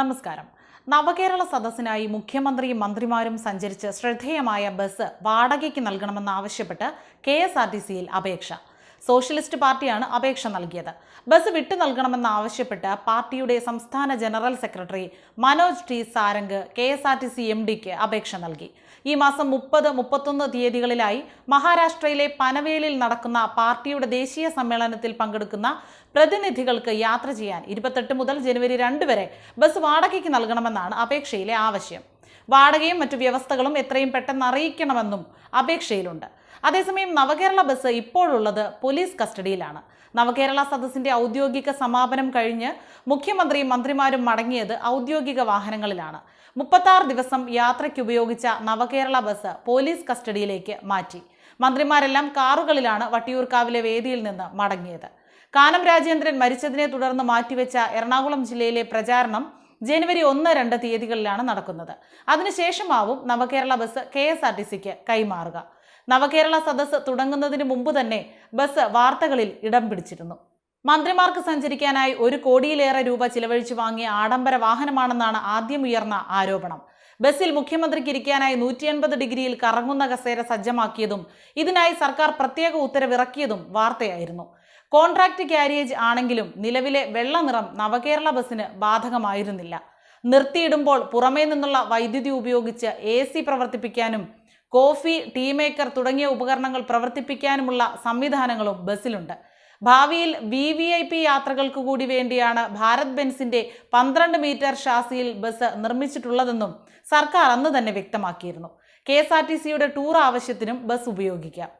നമസ്കാരം. നവകേരള സദസ്സിനായി മുഖ്യമന്ത്രിയും മന്ത്രിമാരും സഞ്ചരിച്ച് ശ്രദ്ധേയമായ ബസ് വാടകയ്ക്ക് നൽകണമെന്നാവശ്യപ്പെട്ട് കെ എസ് ആർ ടി സിയിൽ അപേക്ഷ. സോഷ്യലിസ്റ്റ് പാർട്ടിയാണ് അപേക്ഷ നൽകിയത്. ബസ് വിട്ടു നൽകണമെന്നാവശ്യപ്പെട്ട് പാർട്ടിയുടെ സംസ്ഥാന general secretary Manoj T Sarang K S R T C M ഡിക്ക് അപേക്ഷ നൽകി. ഈ മാസം മുപ്പത് മുപ്പത്തൊന്ന് തീയതികളിലായി മഹാരാഷ്ട്രയിലെ പനവേലിൽ നടക്കുന്ന പാർട്ടിയുടെ ദേശീയ സമ്മേളനത്തിൽ പങ്കെടുക്കുന്ന പ്രതിനിധികൾക്ക് യാത്ര ചെയ്യാൻ ഇരുപത്തെട്ട് മുതൽ ജനുവരി രണ്ട് വരെ ബസ് വാടകയ്ക്ക് നൽകണമെന്നാണ് അപേക്ഷയിലെ ആവശ്യം. വാടകയും മറ്റു വ്യവസ്ഥകളും എത്രയും പെട്ടെന്ന് അറിയിക്കണമെന്നും അപേക്ഷയിലുണ്ട്. അതേസമയം നവകേരള ബസ് ഇപ്പോഴുള്ളത് പോലീസ് കസ്റ്റഡിയിലാണ്. നവകേരള സദസ്സിന്റെ ഔദ്യോഗിക സമാപനം കഴിഞ്ഞ് മുഖ്യമന്ത്രിയും മന്ത്രിമാരും മടങ്ങിയത് ഔദ്യോഗിക വാഹനങ്ങളിലാണ്. മുപ്പത്താറ് ദിവസം യാത്രയ്ക്ക് ഉപയോഗിച്ച നവകേരള ബസ് പോലീസ് കസ്റ്റഡിയിലേക്ക് മാറ്റി. മന്ത്രിമാരെല്ലാം കാറുകളിലാണ് വട്ടിയൂർക്കാവിലെ വേദിയിൽ നിന്ന് മടങ്ങിയത്. കാനം രാജേന്ദ്രൻ മരിച്ചതിനെ തുടർന്ന് മാറ്റിവെച്ച എറണാകുളം ജില്ലയിലെ പ്രചാരണം ജനുവരി ഒന്ന് രണ്ട് തീയതികളിലാണ് നടക്കുന്നത്. അതിനുശേഷമാവും Navakerala bus K S R T സിക്ക് കൈമാറുക. നവകേരള സദസ് തുടങ്ങുന്നതിന് മുമ്പ് തന്നെ ബസ് വാർത്തകളിൽ ഇടം പിടിച്ചിരുന്നു. മന്ത്രിമാർക്ക് സഞ്ചരിക്കാനായി ഒരു കോടിയിലേറെ രൂപ ചിലവഴിച്ചു വാങ്ങിയ ആഡംബര വാഹനമാണെന്നാണ് ആദ്യം ഉയർന്ന ആരോപണം. ബസ്സിൽ മുഖ്യമന്ത്രിക്ക് ഇരിക്കാനായി നൂറ്റി എൺപത് ഡിഗ്രിയിൽ കറങ്ങുന്ന കസേര സജ്ജമാക്കിയതും ഇതിനായി സർക്കാർ പ്രത്യേക ഉത്തരവിറക്കിയതും വാർത്തയായിരുന്നു. കോൺട്രാക്ട് ക്യാരിയേജ് ആണെങ്കിലും നിലവിലെ വെള്ള നിറം നവകേരള ബസ്സിന് ബാധകമായിരുന്നില്ല. നിർത്തിയിടുമ്പോൾ പുറമേ നിന്നുള്ള വൈദ്യുതി ഉപയോഗിച്ച് എ സി പ്രവർത്തിപ്പിക്കാനും കോഫി ടീ മേക്കർ തുടങ്ങിയ ഉപകരണങ്ങൾ പ്രവർത്തിപ്പിക്കാനുമുള്ള സംവിധാനങ്ങളും ബസ്സിലുണ്ട്. ഭാവിയിൽ വി വി ഐ പി യാത്രകൾക്ക് കൂടി വേണ്ടിയാണ് ഭാരത് ബെൻസിന്റെ പന്ത്രണ്ട് മീറ്റർ ഷാസിയിൽ ബസ് നിർമ്മിച്ചിട്ടുള്ളതെന്നും സർക്കാർ അന്ന് തന്നെ വ്യക്തമാക്കിയിരുന്നു. കെ എസ് ആർ ടി സിയുടെ ടൂർ ആവശ്യത്തിനും ബസ് ഉപയോഗിക്കാം.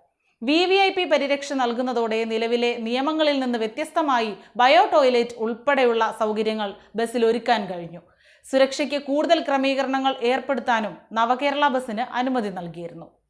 വി വി ഐ പി പരിരക്ഷ നൽകുന്നതോടെ നിലവിലെ നിയമങ്ങളിൽ നിന്ന് വ്യത്യസ്തമായി ബയോ ടോയ്ലറ്റ് ഉൾപ്പെടെയുള്ള സൗകര്യങ്ങൾ ബസ്സിൽ ഒരുക്കാൻ കഴിഞ്ഞു. സുരക്ഷയ്ക്ക് കൂടുതൽ ക്രമീകരണങ്ങൾ ഏർപ്പെടുത്താനും നവകേരള ബസ്സിന് അനുമതി നൽകിയിരുന്നു.